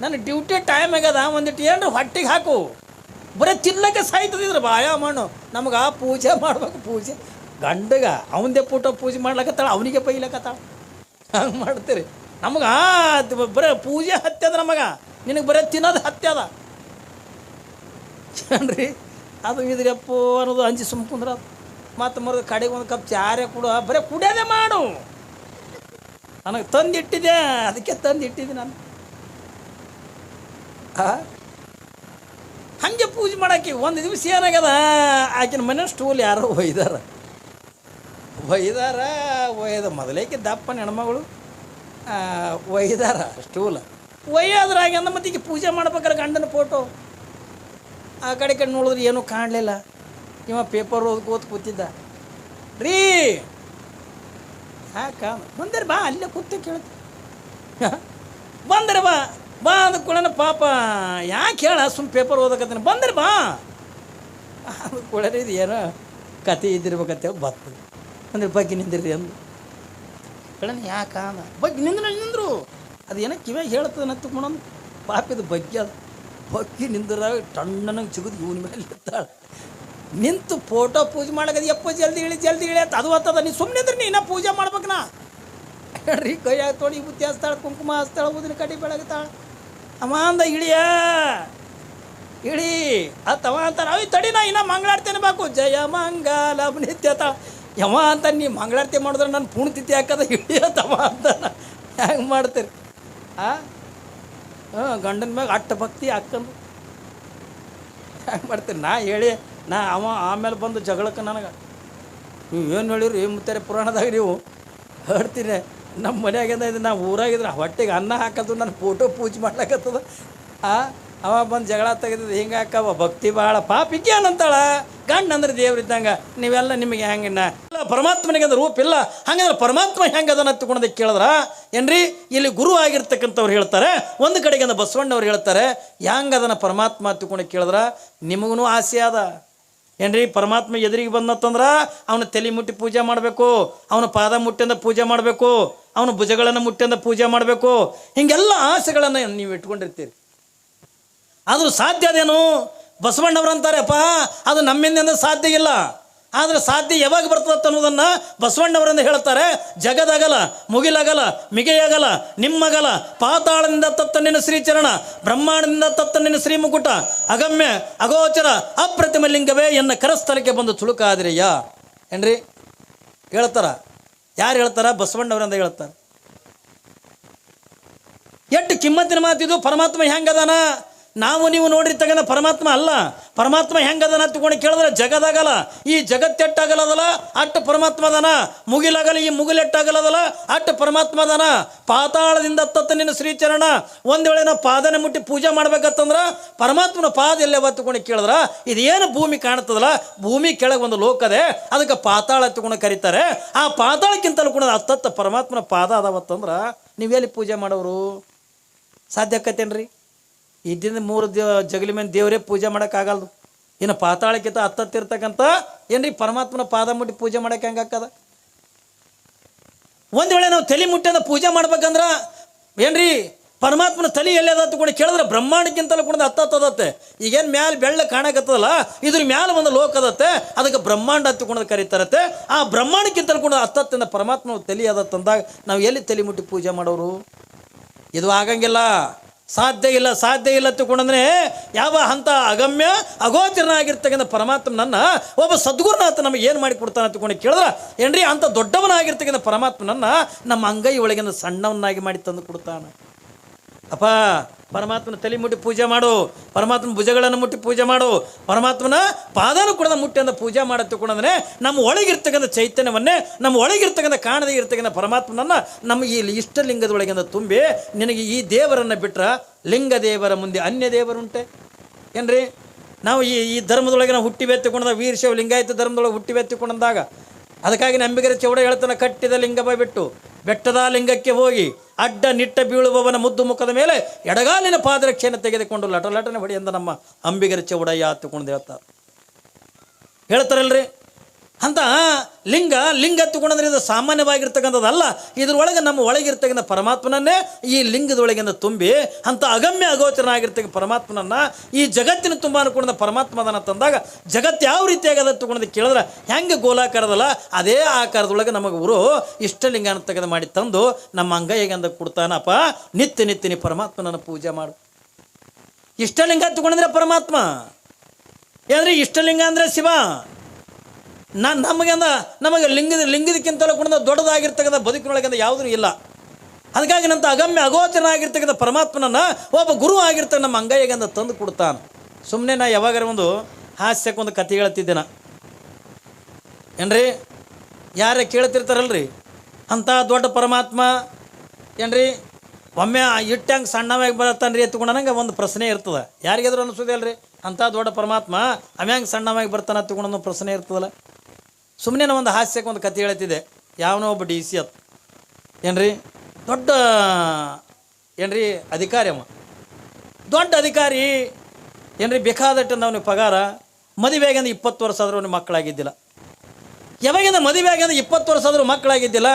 ನನ್ನ duty time ಆಗ್ಯದ ಒಂದಿಟ್ಟು ಏನು ಹೊಟ್ಟಿಗೆ ಹಾಕು. ಬರೀ ತಿನ್ನಕ್ಕೆ ಸಾಯ್ತದಿದ್ರು ಬಾಯ ಮಣ್ಣು. ನಮ್ಗೆ ಆ ಪೂಜೆ ಮಾಡ್ಬೇಕು, ಪೂಜೆ. ಗಂಡಗ ಅವಂದೇ ಪುಟ್ಟ ಪೂಜೆ ಮಾಡ್ಲಕತ್ತಾಳ, ಅವನಿಗೆ ಬೈಲಕತ್ತಾಳ. ಹಂಗೆ ಮಾಡ್ತೀರಿ. ನಮಗೆ ಬರೀ ಪೂಜೆ ಹತ್ಯದ ನಮಗೆ. ನಿನಗೆ ಬರೀ ತಿನ್ನೋದು ಹತ್ಯದ. ಏನ್ರಿ? ಅದು ಇದ್ರಪ್ಪ ಅನ್ನೋದು ಅಂಜಿ ಸುಮ್ಕುಂದ್ರ ಮತ್ತು ಮರದ ಕಡೆಗೆ ಒಂದು ಕಪ್ ಚಾರೆ ಕೊಡು. ಬರೀ ಕುಡಿಯೋದೇ ಮಾಡು. ನನಗೆ ತಂದಿಟ್ಟಿದೆ ಅದಕ್ಕೆ ತಂದಿಟ್ಟಿದ್ದೆ ನಾನು. ಹಂಗೆ ಪೂಜೆ ಮಾಡಾಕಿ ಒಂದು ದಿವಸ ಏನಾಗ್ಯದ? ಆಕಿನ ಮನೆ ಸ್ಟೂಲ್ ಯಾರೋ ಒಯ್ದಾರ. ಒಯ್ದಾರ, ಒಯ್ದ ಮೊದಲೇಕೆ ದಪ್ಪನ ಹೆಣ್ಮಗಳು. ಒಯ್ದಾರ ಸ್ಟೂಲ್ ಒಯ್ಯೋದ್ರಾಗ್ಯಂದ ಮತ್ತೆ ಈಗ ಪೂಜೆ ಮಾಡ್ಬೇಕಾರೆ ಗಂಡನ ಫೋಟೋ ಆ ಕಡೆ ಕಡೆ ನೋಡಿದ್ರೆ ಏನೂ ಕಾಣಲಿಲ್ಲ. ಇವ ಪೇಪರ್ ಓದ್ ಓದ್ ಕೂತಿದ್ದ. ರೀ ಹಾಕ ಬಂದರೆ ಬಾ, ಅಲ್ಲೇ ಕೂತ ಕೇಳ್ತಿ ಬಂದರೆ ಬಾ. ಬಾ ಅಂದ ಕೂಡನ ಪಾಪ, ಯಾಕೆ ಹೇಳ ಸುಮ್ಮ ಪೇಪರ್ ಓದಕತ್ತೀನಿ. ಬಂದ್ರೆ ಬಾ. ಅದು ಕೂಡ ಇದು ಏನೋ ಕತೆ ಇದ್ದಿರ್ಬೇಕಂತೇಳಿ ಬರ್ತದೆ ಅಂದ್ರೆ ಬಗ್ಗೆ ನಿಂದಿರ್ರಿ ಅಂದು. ಹೇಳಣ ಯಾಕ ಬಗ್ಗೆ ನಿಂದ್ರ, ನಿಂದ್ರು. ಅದು ಏನೋ ಕಿವ್ಯಾಗ ಹೇಳ್ತದೆ ನತ್ತು ಕೊಡೋದು ಪಾಪಿದ ಬಗ್ಗೆ ಅದು. ಬಗ್ಗೆ ನಿಂದ್ರಾಗ ಟಣ್ಣನಂಗೆ ಚಿಗುದು ಇವನ ಮೇಲೆ ಇರ್ತಾಳೆ ನಿಂತು ಫೋಟೋ ಪೂಜೆ ಮಾಡಕದು ಯಪ್ಪ ಜಲ್ದಿ ಇಳಿ ಜಲ್ದಿ ಇಳಿ ಅಂತ ಅದು ಹತ್ತದ. ನೀ ಸುಮ್ಮನೆ ಅಂದ್ರೆ ನೀನ ಪೂಜೆ ಮಾಡ್ಬೇಕು ನಾ. ಹೇಳ್ರಿ ಕೈ ತೊಡಿ ಬುತ್ತಿ ಹಚ್ತಾಳೆ ಕುಂಕುಮ ಹಚ್ತಾಳೆ ಊದಿನ ಕಡ್ಡಿ ಬೆಳಗ್ತಾಳೆ ಅಮ್ಮ ಅಂದ ಇಳಿಯ? ಇಳಿ. ಅತ್ತವ ಅಂತಾರ ಅವ್ ತಡಿ ನಾ ಇನ್ನ ಮಂಗಳಾಡ್ತೇನೆ ಬಾಕು. ಜಯ ಮಂಗಲ ನಿತ್ಯತ ಯವ ಅಂತ ನೀ ಮಂಗಳಾರತಿ ಮಾಡಿದ್ರೆ ನಾನು ಪುಣ್ಯತಿಥಿ ಹಾಕದ ಇಳಿಯತ್ತವ ಅಂತ ಹೆಂಗೆ ಮಾಡ್ತೀರಿ? ಆ? ಹಾಂ, ಗಂಡನ ಮ್ಯಾಗ ಅಟ್ಟ ಭಕ್ತಿ ಹಾಕಂದು. ಹೆಂಗೆ ಮಾಡ್ತೀರಿ? ನಾ ಹೇಳಿ, ನಾ ಅವ ಆಮೇಲೆ ಬಂದು ಜಗಳಕ್ಕೆ ನನಗೆ. ನೀವು ಏನು ಹೇಳಿರಿ? ಮುತ್ತಾರೆ ಪುರಾಣದಾಗ ನೀವು ಹೇಳ್ತೀನಿ ನಮ್ಮ ಮನ್ಯಾಗಿಂದ ಇದು? ನಾವು ಊರಾಗಿದ್ರೆ ಹೊಟ್ಟೆಗೆ ಅನ್ನ ಹಾಕೋದು ನನ್ನ ಫೋಟೋ ಪೂಜೆ ಮಾಡ್ಲಾಕತ್ತದ. ಆ, ಅವ ಬಂದು ಜಗಳ ತೆಗೆದಿದ್ದು ಹಿಂಗೆ ಹಾಕವ, ಭಕ್ತಿ ಭಾಳ ಪಾಪ ಅಂತಾಳ ಗಂಡ ಅಂದ್ರೆ ದೇವ್ರಿದ್ದಂಗೆ ನೀವೆಲ್ಲ ನಿಮಗೆ ಹೆಂಗಿನ್ನ ಇಲ್ಲ, ಪರಮಾತ್ಮನಿಗೆ ಅಂದ್ರೆ ರೂಪ ಇಲ್ಲ. ಹಂಗಂದ್ರೆ ಪರಮಾತ್ಮ ಹೆಂಗೆ ಅದನ್ನ ಹತ್ತುಕೊಂಡದಕ್ಕೆ ಕೇಳಿದ್ರ? ಏನ್ರಿ? ಇಲ್ಲಿ ಗುರು ಆಗಿರ್ತಕ್ಕಂಥವ್ರು ಹೇಳ್ತಾರೆ, ಒಂದು ಕಡೆಗೆ ಅಂದ್ರೆ ಬಸವಣ್ಣವ್ರು ಹೇಳ್ತಾರೆ, ಹೆಂಗೆ ಅದನ್ನು ಪರಮಾತ್ಮ ಹತ್ತುಕೊಂಡು ಕೇಳಿದ್ರ? ನಿಮಗೂ ಆಸೆ ಅದ. ಏನ್ರಿ? ಪರಮಾತ್ಮ ಎದುರಿಗೆ ಬಂದತ್ತಂದ್ರೆ ಅವನ ತಲೆ ಮುಟ್ಟಿ ಪೂಜೆ ಮಾಡಬೇಕು, ಅವನ ಪಾದ ಮುಟ್ಟಿಂದ ಪೂಜೆ ಮಾಡಬೇಕು. ಅವನ ಭುಜಗಳನ್ನು ಮುಟ್ಟಿಂದ ಪೂಜೆ ಮಾಡಬೇಕು. ಹಿಂಗೆಲ್ಲ ಆಸೆಗಳನ್ನು ನೀವು ಇಟ್ಕೊಂಡಿರ್ತೀರಿ. ಆದರೂ ಸಾಧ್ಯ ಅದೇನು? ಬಸವಣ್ಣವ್ರು ಅಂತಾರಪ್ಪ, ಅದು ನಮ್ಮಿಂದ ಸಾಧ್ಯ ಇಲ್ಲ. ಆದರೆ ಸಾಧ್ಯ ಯಾವಾಗ ಬರ್ತದತ್ತ ಅನ್ನೋದನ್ನು ಬಸವಣ್ಣವರಿಂದ ಹೇಳ್ತಾರೆ. ಜಗದಗಲ ಮುಗಿಲಗಲ ಮಿಗೆಯಗಲ ನಿಮ್ಮಗಲ ಪಾತಾಳದಿಂದ ತತ್ತ ನಿನ್ನ ಶ್ರೀಚರಣ, ಬ್ರಹ್ಮಾಂಡದಿಂದ ತತ್ತ ನಿನ್ನ ಶ್ರೀಮುಕುಟ, ಅಗಮ್ಯ, ಅಗೋಚರ, ಅಪ್ರತಿಮ ಲಿಂಗವೇ ಎನ್ನ ಕರಸ್ಥಲಕ್ಕೆ ಬಂದು ತುಳುಕಾದ್ರಿಯ? ಏನ್ರಿ? ಹೇಳ್ತಾರ. ಯಾರು ಹೇಳ್ತಾರ? ಬಸವಣ್ಣವ್ರಂದ ಹೇಳ್ತಾರೆ. ಎಷ್ಟು ಕಿಮ್ಮತ್ತಿನ ಮಾತಿದು? ಪರಮಾತ್ಮ ಹೆಂಗದಾನ? ನಾವು ನೀವು ನೋಡಿರ್ತಕ್ಕಂಥ ಪರಮಾತ್ಮ ಅಲ್ಲ. ಪರಮಾತ್ಮ ಹೆಂಗದನ ತಗೊಂಡು ಕೇಳಿದ್ರೆ ಜಗದಾಗಲ್ಲ. ಈ ಜಗತ್ತೆಟ್ಟಾಗಲ್ಲದಲ್ಲ ಅಟ್ಟು ಪರಮಾತ್ಮ ಅದನ ಮುಗಿಲಾಗಲ್ಲ ಈ ಮುಗಿಲೆಟ್ಟಾಗಲ್ಲದಲ್ಲ ಅಟ್ಟು ಪರಮಾತ್ಮ ಅದನ ಪಾತಾಳದಿಂದ ತತ್ತ ನಿನ್ನ ಶ್ರೀಚರಣ. ಒಂದು ವೇಳೆ ನಾವು ಪಾದನೆ ಮುಟ್ಟಿ ಪೂಜೆ ಮಾಡ್ಬೇಕತ್ತಂದ್ರೆ ಪರಮಾತ್ಮನ ಪಾದ ಎಲ್ಲೇ ತಗೊಂಡು ಕೇಳಿದ್ರೆ, ಇದೇನು ಭೂಮಿ ಕಾಣ್ತದಲ್ಲ? ಭೂಮಿ ಕೆಳಗೆ ಒಂದು ಲೋಕದೆ ಅದಕ್ಕೆ ಪಾತಾಳ ತಗೊಂಡು ಕರೀತಾರೆ. ಆ ಪಾತಾಳಕ್ಕಿಂತಲೂ ಕೂಡ ಅತ್ತತ್ತ ಪರಮಾತ್ಮನ ಪಾದ ಅದಾವತ್ತಂದ್ರೆ ನೀವೆಲ್ಲಿ ಪೂಜೆ ಮಾಡೋರು? ಸಾಧ್ಯ ಆಕತ್ತೇನ್ರಿ? ಇದ್ದಿಂದ ಮೂರು ದೇವ ಜಗಲಿ ಮೇಲೆ ದೇವರೇ ಪೂಜೆ ಮಾಡೋಕ್ಕಾಗಲ್ದು. ಇನ್ನು ಪಾತಾಳಕ್ಕಿಂತ ಹತ್ತತ್ತಿರ್ತಕ್ಕಂಥ ಏನ್ರಿ ಪರಮಾತ್ಮನ ಪಾದ ಮುಟ್ಟಿ ಪೂಜೆ ಮಾಡಕ್ಕೆ ಹೆಂಗಾಗ್ತದ ಒಂದು ವೇಳೆ ನಾವು ತಲೆ ಮುಟ್ಟಿಂದ ಪೂಜೆ ಮಾಡ್ಬೇಕಂದ್ರೆ ಏನ್ರಿ ಪರಮಾತ್ಮನ ತಲೆ ಎಲ್ಲದತ್ತು ಕೂಡ ಕೇಳಿದ್ರೆ ಬ್ರಹ್ಮಾಂಡಕ್ಕಿಂತಲೂ ಕೂಡ ಹತ್ತತ್ತದತ್ತೆ ಈಗೇನು ಮ್ಯಾಲೆ ಬೆಳ್ಳ ಕಾಣಕತ್ತದಲ್ಲ, ಇದ್ರ ಮ್ಯಾಲೆ ಒಂದು ಲೋಕ ಅದತ್ತೆ. ಅದಕ್ಕೆ ಬ್ರಹ್ಮಾಂಡ ಹತ್ತುಕೊಂಡು ಕರೀತಾರತ್ತೆ. ಆ ಬ್ರಹ್ಮಾಂಡಕ್ಕಿಂತಲೂ ಕೂಡ ಹತ್ತತ್ತಿಂದ ಪರಮಾತ್ಮನ ತಲೆ ಅದತ್ತಂದಾಗ ನಾವು ಎಲ್ಲಿ ತಲೆ ಮುಟ್ಟಿ ಪೂಜೆ ಮಾಡೋರು? ಇದು ಆಗಂಗಿಲ್ಲ. ಸಾಧ್ಯ ಇಲ್ಲ ಸಾಧ್ಯ ಇಲ್ಲ ತಿಳ್ಕೊಂಡ್ರೆ ಯಾವ ಹಂತ ಅಗಮ್ಯ, ಅಗೋಚರನಾಗಿರ್ತಕ್ಕಂಥ ಪರಮಾತ್ಮನನ್ನ ಒಬ್ಬ ಸದ್ಗುರುನಾಥ ನಮಗೆ ಏನು ಮಾಡಿ ಕೊಡ್ತಾನೆ ತಿಳ್ಕೊಂಡು ಕೇಳಿದ್ರೆ? ಏನ್ರಿ ಅಂಥ ದೊಡ್ಡವನಾಗಿರ್ತಕ್ಕಂಥ ಪರಮಾತ್ಮನನ್ನ ನಮ್ಮ ಅಂಗೈ ಒಳಗಿನ ಸಣ್ಣವನ್ನಾಗಿ ಮಾಡಿ ತಂದು ಕೊಡ್ತಾನೆ. ಅಪ್ಪ ಪರಮಾತ್ಮನ ತಲೆ ಮುಟ್ಟಿ ಪೂಜೆ ಮಾಡು. ಪರಮಾತ್ಮನ ಭುಜಗಳನ್ನು ಮುಟ್ಟಿ ಪೂಜೆ ಮಾಡು. ಪರಮಾತ್ಮನ ಪಾದನು ಕೂಡ ಮುಟ್ಟಿ ಅಂತ ಪೂಜೆ ಕೂಡ ಅಂದರೆ ನಮ್ಮ ಒಳಗಿರ್ತಕ್ಕಂಥ ಚೈತನ್ಯವನ್ನೇ, ನಮ್ಮ ಒಳಗಿರ್ತಕ್ಕಂಥ ಕಾಣದೇ ಇರ್ತಕ್ಕಂಥ ಪರಮಾತ್ಮನನ್ನು ನಮ್ಮ ಈ ಇಷ್ಟಲಿಂಗದೊಳಗಿಂದ ತುಂಬಿ ನಿನಗೆ ಈ ದೇವರನ್ನು ಬಿಟ್ಟರೆ ಲಿಂಗ ದೇವರ ಮುಂದೆ ಅನ್ಯ ದೇವರುಂಟೆ? ಏನ್ರಿ? ನಾವು ಈ ಈ ಧರ್ಮದೊಳಗೆ ನಾವು ಹುಟ್ಟಿ ಬೆತ್ತಿಕೊಂಡಾಗ ವೀರಶೈವ ಲಿಂಗಾಯತ ಧರ್ಮದೊಳಗೆ ಹುಟ್ಟಿ ಬೆತ್ತಿಕೊಂಡಂದಾಗ ಅದಕ್ಕಾಗಿ ನಂಬಿಗರ ಚೌಡ ಹೇಳ್ತಾನೆ ಕಟ್ಟಿದ ಲಿಂಗ ಬಿಟ್ಟು, ಬೆಟ್ಟದ ಲಿಂಗಕ್ಕೆ ಹೋಗಿ ಅಡ್ಡ ನಿಟ್ಟ ಬೀಳುವವನ ಮುದ್ದು ಮುಖದ ಮೇಲೆ ಎಡಗಾಲಿನ ಪಾದರಕ್ಷೆಯನ್ನು ತೆಗೆದುಕೊಂಡು ಲಟ ಲಟನೆ ಹೊಡೆಯಿಂದ ನಮ್ಮ ಅಂಬಿಗರ ಚೌಡಯ್ಯ ಹತ್ತುಕೊಂಡು ಹೇಳ್ತಾರೆ. ಹೇಳ್ತಾರಲ್ರಿ? ಅಂತ, ಲಿಂಗ ಲಿಂಗ ತಗೊಂಡ್ರೆ ಇದು ಸಾಮಾನ್ಯವಾಗಿರ್ತಕ್ಕಂಥದ್ದಲ್ಲ. ಇದ್ರೊಳಗೆ ನಮ್ಮ ಒಳಗಿರ್ತಕ್ಕಂಥ ಪರಮಾತ್ಮನನ್ನೇ ಈ ಲಿಂಗದೊಳಗಿಂದ ತುಂಬಿ, ಅಂತ ಅಗಮ್ಯ ಅಗೋಚರನಾಗಿರ್ತಕ್ಕ ಪರಮಾತ್ಮನನ್ನ ಈ ಜಗತ್ತಿನ ತುಂಬ ಅನ್ಕೊಂಡ ಪರಮಾತ್ಮನ ಅದನ್ನ ತಂದಾಗ ಜಗತ್ತು ಯಾವ ರೀತಿಯಾಗಿ ಅದ ತಗೊಂಡು ಕೇಳಿದ್ರೆ ಹೆಂಗೆ ಗೋಲಾಕಾರದಲ್ಲ, ಅದೇ ಆಕಾರದೊಳಗೆ ನಮಗೆ ಗುರು ಇಷ್ಟಲಿಂಗ ತೆಗೆದು ಮಾಡಿ ತಂದು, ನಮ್ಮ ಅಂಗೈಗಂದ ಕೊಡ್ತಾನಪ್ಪ, ನಿತ್ಯ ನಿತ್ಯ ನೀ ಪರಮಾತ್ಮನನ್ನು ಪೂಜೆ ಮಾಡು. ಇಷ್ಟಲಿಂಗ ತಗೊಂಡ್ರೆ ಪರಮಾತ್ಮ. ಏನಂದ್ರೆ ಇಷ್ಟಲಿಂಗ ಅಂದರೆ ಶಿವ? ನಾನು ನಮಗೆ ಅಂದ ನಮಗೆ ಲಿಂಗದ ಲಿಂಗದಕ್ಕಿಂತಲೂ ಕೂಡ ದೊಡ್ಡದಾಗಿರ್ತಕ್ಕಂಥ ಬದುಕಿನೊಳಗಿಂದ ಯಾವುದೂ ಇಲ್ಲ. ಅದಕ್ಕಾಗಿ ನಂತ ಅಗಮ್ಯ ಅಗೋಚರ ಆಗಿರ್ತಕ್ಕಂಥ ಪರಮಾತ್ಮನನ್ನ ಒಬ್ಬ ಗುರು ಆಗಿರ್ತಕ್ಕ ನಮ್ಮ ಅಂಗೈಗಂದ ತಂದು ಕೊಡ್ತಾನೆ. ಸುಮ್ಮನೆ ನಾ ಯಾವಾಗಾರ ಒಂದು ಹಾಸ್ಯಕ್ಕೆ ಒಂದು ಕತೆ ಹೇಳ್ತಿದ್ದೆ ನಾ ಏನ್ರಿ? ಯಾರೇ ಕೇಳ್ತಿರ್ತಾರಲ್ರಿ? ಅಂಥ ದೊಡ್ಡ ಪರಮಾತ್ಮ, ಏನ್ರಿ? ಒಮ್ಮೆ ಇಟ್ಟಂಗೆ ಸಣ್ಣವಾಗಿ ಬರ್ತಾನೆ ರೀ ಒಂದು ಪ್ರಶ್ನೆ ಇರ್ತದೆ. ಯಾರಿಗಾದ್ರೂ ರೀ ಅಂಥ ದೊಡ್ಡ ಪರಮಾತ್ಮ, ಅಮ್ಯಾಂಗೆ ಸಣ್ಣವಾಗಿ ಬರ್ತಾನೆ ಅನ್ನೋ ಪ್ರಶ್ನೆ ಇರ್ತದಲ್ಲ. ಸುಮ್ಮನೆ ಒಂದು ಹಾಸ್ಯಕ್ಕೆ ಒಂದು ಕತೆ ಹೇಳ್ತಿದ್ದೆ. ಯಾವನೋ ಒಬ್ಬ ಡಿ ಸಿ ಅತ್ ಏನ್ರಿ? ದೊಡ್ಡ, ಏನ್ರಿ? ಅಧಿಕಾರಿ ಅವ. ದೊಡ್ಡ ಅಧಿಕಾರಿ, ಏನ್ರಿ? ಬೇಕಾದಟ್ಟಂದ ಅವನಿಗೆ ಪಗಾರ, ಮದುವೆಯಾಗಿಂದ ಇಪ್ಪತ್ತು ವರ್ಷ ಆದರೂ ಅವನಿಗೆ ಮಕ್ಕಳಾಗಿದ್ದಿಲ್ಲ. ಯಾವಾಗಿಂದ ಮದುವೆ ಅಂದ್ರೆ ಇಪ್ಪತ್ತು ವರ್ಷ ಆದರೂ ಮಕ್ಕಳಾಗಿದ್ದಿಲ್ಲ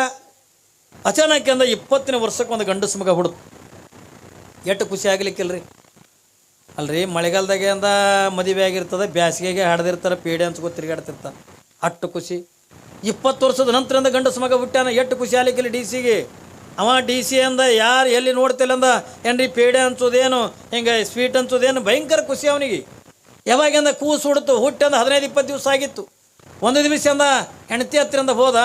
ಅಚಾನಕ್ ಇಪ್ಪತ್ತನೇ ವರ್ಷಕ್ಕೆ ಒಂದು ಗಂಡಸು ಮಗ ಹುಡುತು ಎಟ್ಟು ಖುಷಿ ಆಗ್ಲಿಕ್ಕಿಲ್ರಿ? ಅಲ್ರಿ ಮಳೆಗಾಲದಾಗೆ ಅಂದ ಮದುವೆ ಆಗಿರ್ತದೆ ಬ್ಯಾಸಿಗೆಗೆ ಹಾಡ್ದಿರ್ತಾರೆ, ಪೇಡೆ ಅನ್ಸ್ಕೊ ತಿರುಗಾಡ್ತಿರ್ತಾರೆ ಅಷ್ಟು ಖುಷಿ. ಇಪ್ಪತ್ತು ವರ್ಷದ ನಂತರದಿಂದ ಗಂಡಸ ಮಗ ಹುಟ್ಟಾನ ಎಷ್ಟು ಖುಷಿ ಆಗ್ಲಿಕ್ಕಿಲ್ಲ ಡಿ ಸಿಗೆ. ಅವ ಡಿ ಸಿ ಅಂದ, ಯಾರು ಎಲ್ಲಿ ನೋಡ್ತಿಲ್ಲ ಅಂದ ಏನ್ರಿ ಪೇಡೆ ಅನ್ಸೋದೇನು ಹಿಂಗೆ ಸ್ವೀಟ್ ಅನ್ಸೋದೇನು ಭಯಂಕರ ಖುಷಿ ಅವನಿಗೆ. ಯಾವಾಗಿಂದ ಕೂಸು ಹುಡ್ತು ಹುಟ್ಟಂದ ಹದಿನೈದು, ಇಪ್ಪತ್ತು ದಿವಸ ಆಗಿತ್ತು. ಒಂದು ದಿವಸ ಅಂದ, ಹೆಂಡತಿ ಹತ್ತಿರಂದ ಹೋದ,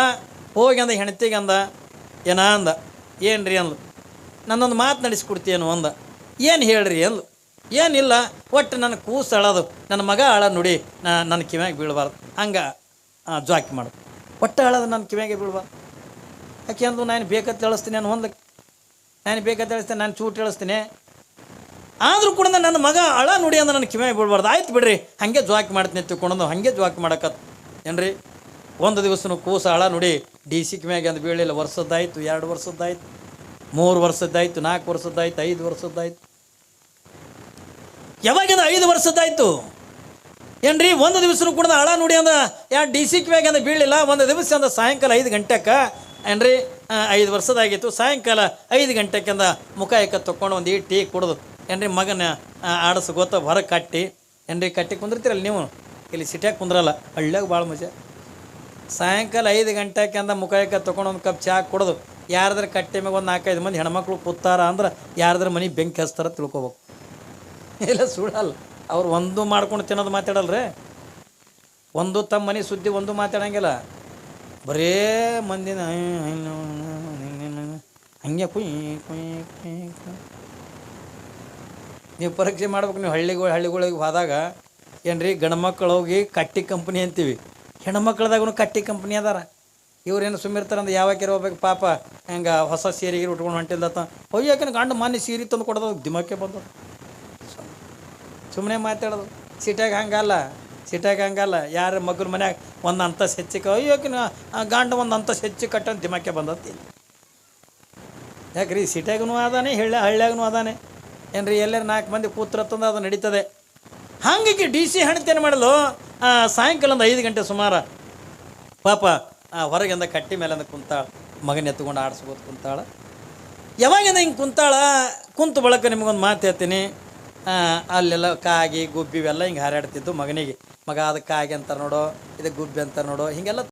ಹೋಗಿ ಅಂದ, ಹೆಂಡತಿಗೆ ಅಂದ, ಏನ ಅಂದ ಏನು ರೀ ಅಂದ್ಲು. ನನ್ನೊಂದು ಮಾತು ನಡೆಸ್ಕೊಡ್ತೀಯೇನು ಅಂದ, ಏನು ಹೇಳ್ರಿ ಅಂದ್ಲು. ಏನಿಲ್ಲ, ಒಟ್ಟು ನನ್ನ ಕೂಸು ಅಳದು, ನನ್ನ ಮಗ ಅಳ ನೋಡಿ, ನಾ ನನ್ನ ಕಿವ್ಯಾಗ ಬೀಳಬಾರ್ದು, ಹಂಗೆ. ಜಾಕಿ ಮಾಡು ಒಟ್ಟು ಅಳದು ನನ್ನ ಕಿವ್ಯಾಗೆ ಬೀಳ್ಬಾರ್ದು ಯಾಕೆ ಅಂದು ನಾನು ಬೇಕಂತ ಹೇಳಿಸ್ತೀನಿ ನಾನು ಹೊಂದಕ್ಕೆ ನಾನು ಬೇಕಂತ ಹೇಳಿಸ್ತೇನೆ, ನಾನು ಚೂಟ್ ಹೇಳಿಸ್ತೀನಿ. ಆದರೂ ಕೂಡ ನನ್ನ ಮಗ ಅಳ ನುಡಿ ಅಂದ್ರೆ ನನ್ನ ಕಿವಿಗೆ ಬೀಳ್ಬಾರ್ದು ಆಯ್ತು ಬಿಡ್ರಿ, ಹಾಗೆ ಜಾಕಿ ಮಾಡ್ತೀನಿ ತಿಳ್ಕೊಂಡು ಹಾಗೆ ಜಾಕಿ ಮಾಡಕತ್. ಏನ್ರಿ? ಒಂದು ದಿವಸನೂ ಕೂಸ ಅಳ ನುಡಿ ಡಿ ಸಿ ಕಿವ್ಯಾಗ ಅಂದು ಬೀಳಿಲ್ಲ. ವರ್ಷದ್ದಾಯ್ತು, ಎರಡು ವರ್ಷದ್ದಾಯ್ತು, ಮೂರು ವರ್ಷದ್ದಾಯ್ತು, ನಾಲ್ಕು ವರ್ಷದ್ದಾಯ್ತು, ಐದು ವರ್ಷದ್ದಾಯ್ತು. ಯಾವಾಗಿಂದ ಐದು ವರ್ಷದ್ದಾಯ್ತು? ಏನ್ರಿ? ಒಂದು ದಿವಸನೂ ಕೂಡ ಹಳ ನೋಡಿ ಅಂದ, ಯಾ ಡಿ ಸಿ ಕಿವ್ಯಾಗ ಅಂದ ಬೀಳಿಲ್ಲ, ಒಂದು ದಿವಸ ಅಂದ ಸಾಯಂಕಾಲ ಐದು ಗಂಟೆಗೆ ಏನ್ರಿ? ಐದು ವರ್ಷದಾಗಿತ್ತು ಸಾಯಂಕಾಲ ಐದು ಗಂಟೆಗೆ ಅಂದ ಮುಖ ಏಕ ಒಂದು ಈ ಟೀ ಕುಡ್ದು, ಏನ್ರಿ ಮಗನ ಆಡಸು ಗೊತ್ತ ಹೊರಗೆ ಕಟ್ಟಿ, ಏನ್ರಿ ಕಟ್ಟಿ ಕುಂದಿರ್ತೀರಲ್ಲ ನೀವು? ಇಲ್ಲಿ ಸಿಟ್ಯಾಗ ಕುಂದ್ರಲ್ಲ, ಹಳ್ಳ್ಯಾಗ ಭಾಳ ಮಜಾ. ಸಾಯಂಕಾಲ ಐದು ಗಂಟೆಗೆ ಅಂದ ಮುಖ ಏಕ ಒಂದು ಕಪ್ ಚಹಾ ಕುಡ್ದು, ಯಾರ್ದಾರ ಕಟ್ಟೆ ಮ್ಯಾಗ ಒಂದು ನಾಲ್ಕೈದು ಮಂದಿ ಹೆಣ್ಮಕ್ಳು ಕೂತಾರ ಅಂದ್ರೆ ಯಾರ್ದಾರ ಮನೆ ಬೆಂಕಿ ಹಚ್ತಾರ ತಿಳ್ಕೊಬೇಕು. ಇಲ್ಲ, ಸುಳ್ಳಲ್ಲ. ಅವ್ರು ಒಂದು ಮಾಡ್ಕೊಂಡು ತಿನ್ನೋದು ಮಾತಾಡಲ್ರಿ? ಒಂದು ತಮ್ಮ ಮನೆ ಸುದ್ದಿ ಒಂದು ಮಾತಾಡಂಗಿಲ್ಲ. ಬರೇ ಮಂದಿನ ಹಂಗೆ ಕುಯ್ ಕುಯ್ ಕುಯ್. ನೀವು ಪರೀಕ್ಷೆ ಮಾಡ್ಬೇಕು, ನೀವು ಹಳ್ಳಿಗಳು, ಹಳ್ಳಿಗಳಿಗೆ ಹೋದಾಗ ಏನ್ರಿ, ಗಂಡ್ಮಕ್ಳು ಹೋಗಿ ಕಟ್ಟಿ ಕಂಪ್ನಿ ಅಂತೀವಿ. ಹೆಣ್ಮಕ್ಳದಾಗೂ ಕಟ್ಟಿ ಕಂಪ್ನಿ ಅದಾರ. ಇವ್ರೇನು ಸುಮ್ಮಿರ್ತಾರೆ ಅಂದ್ರೆ ಯಾವಾಗ ಹೋಗ್ಬೇಕು, ಪಾಪ, ಹೆಂಗೆ ಹೊಸ ಸೀರೆಗೆ ಉಟ್ಕೊಂಡು ಹೊಂಟಿಲ್ಲತ್ತ ಒಯ್ಯಾಕಿನ ಗಂಡು ಮಾನ್ಯ ಸೀರೆ ತಂದು ಕೊಡೋದು? ದಿಮಕ್ಕೆ ಬಂದು ಸುಮ್ಮನೆ ಮಾತಾಡೋದು. ಸಿಟ್ಯಾಗ ಹಂಗಲ್ಲ ಸಿಟ್ಯಾಗ ಹಂಗಲ್ಲ. ಯಾರ ಮಗನ ಮನ್ಯಾಗ ಒಂದು ಅಂತ ಹೆಚ್ಚಿಗೆ ಅಯ್ಯೋಕಿನ ಗಂಡ ಒಂದು ಅಂತ ಹೆಚ್ಚು ಕಟ್ಟಂತ ದಿಮಾಕೆ ಬಂದತ್ತಿ ಯಾಕ್ರಿ? ಸಿಟ್ಯಾಗೂ ಅದಾನೆ, ಹಳ್ಳಿ ಹಳ್ಳ್ಯಾಗೂ ಅದಾನೆ. ಏನ್ರಿ, ಎಲ್ಲರ ನಾಲ್ಕು ಮಂದಿ ಕೂತ್ರತ್ತಂದು ಅದು ನಡೀತದೆ. ಹಾಗಾಗಿ ಡಿ ಸಿ ಹಣತೇನು ಮಾಡಲು? ಸಾಯಂಕಾಲ ಒಂದು ಐದು ಗಂಟೆ ಸುಮಾರು. ಪಾಪ ಹೊರಗಿಂದ ಕಟ್ಟಿ ಮೇಲಿಂದ ಕುಂತಾಳ. ಮಗನ ಎತ್ಕೊಂಡು ಆಡಿಸ್ಬೋದು ಕುಂತಾಳ. ಯಾವಾಗಿಂದ ಹಿಂಗೆ ಕುಂತಾಳ? ಕುಂತು ಬಳಕ ನಿಮಗೊಂದು ಮಾತು ಹೇಳ್ತೀನಿ. ಅಲ್ಲೆಲ್ಲ ಕಾಗಿ, ಗುಬ್ಬಿ ಇವೆಲ್ಲ ಹಿಂಗೆ ಹಾರಾಡ್ತಿದ್ದು ಮಗನಿಗೆ. ಮಗ ಅದು ಕಾಗಿ ಅಂತಾರೆ ನೋಡೋ, ಇದು ಗುಬ್ಬಿ ಅಂತಾರೆ ನೋಡೋ, ಹೀಗೆಲ್ಲ